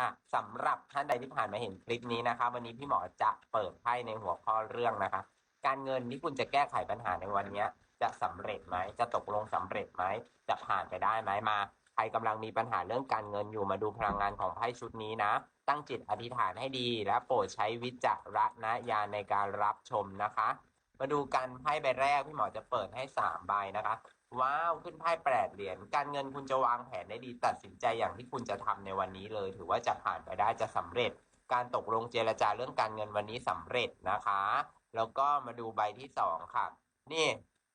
อะสำหรับท่านใดที่ผ่านมาเห็นคลิปนี้นะคะ วันนี้พี่หมอจะเปิดไพ่ในหัวข้อเรื่องนะคะ การเงินที่คุณจะแก้ไขปัญหาในวันเนี้ย จะสำเร็จไหมจะตกลงสำเร็จไหมจะผ่านไปได้ไหมมา ใครกำลังมีปัญหาเรื่องการเงินอยู่มาดูพลังงานของไพ่ชุดนี้นะ ตั้งจิตอธิษฐานให้ดี และโปรดใช้วิจารณญาณในการรับชมนะคะ มาดูกันไพ่ใบแรกพี่หมอจะเปิดให้สามใบนะคะ ว้าวขึ้นไพ่แปดเหรียญการเงินคุณจะวางแผนได้ดีตัดสินใจอย่างที่คุณจะทำในวันนี้เลย ถือว่าจะผ่านไปได้จะสำเร็จ การตกลงเจรจาเรื่องการเงินวันนี้สำเร็จนะคะ แล้วก็มาดูใบที่สองค่ะ นี่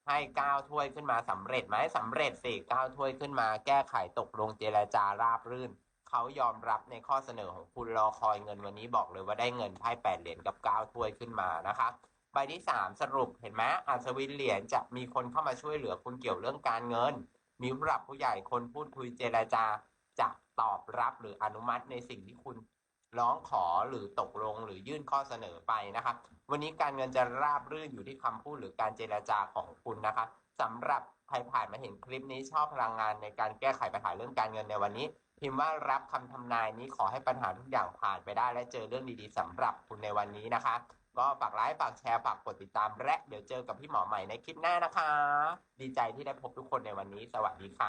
ให้เก้าถ้วยขึ้นมาสำเร็จไหมสำเร็จสิเก้าถ้วยขึ้นมาแก้ไขตกลงเจรจาราบรื่นเขายอมรับในข้อเสนอของคุณรอคอยเงินวันนี้บอกเลยว่าได้เงินไพ่แปดเหรียญกับเก้าถ้วยขึ้นมานะคะ ใบที่สามสรุปเห็นไหมอัศวินเหรียญจะมีคนเข้ามาช่วยเหลือคุณเกี่ยวเรื่องการเงิน มีผู้หลักผู้ใหญ่คนพูดคุยเจรจาจะตอบรับหรืออนุมัติในสิ่งที่คุณร้องขอหรือตกลงหรือยื่นข้อเสนอไปนะครับ วันนี้การเงินจะราบรื่นอยู่ที่คำพูดหรือการเจรจาของคุณนะคะสำหรับใครผ่านมาเห็นคลิปนี้ชอบพลังงานในการแก้ไขปัญหาเรื่องการเงินในวันนี้ พิมพ์ว่ารับคำทำนายนี้ขอให้ปัญหาทุกอย่างผ่านไปได้ และเจอเรื่องดีๆสำหรับคุณในวันนี้นะคะ ก็ฝากไลค์ฝากแชร์ฝากกดติดตามและเดี๋ยวเจอกับพี่หมอใหม่ในคลิปหน้านะคะ ดีใจที่ได้พบทุกคนในวันนี้ สวัสดีค่ะ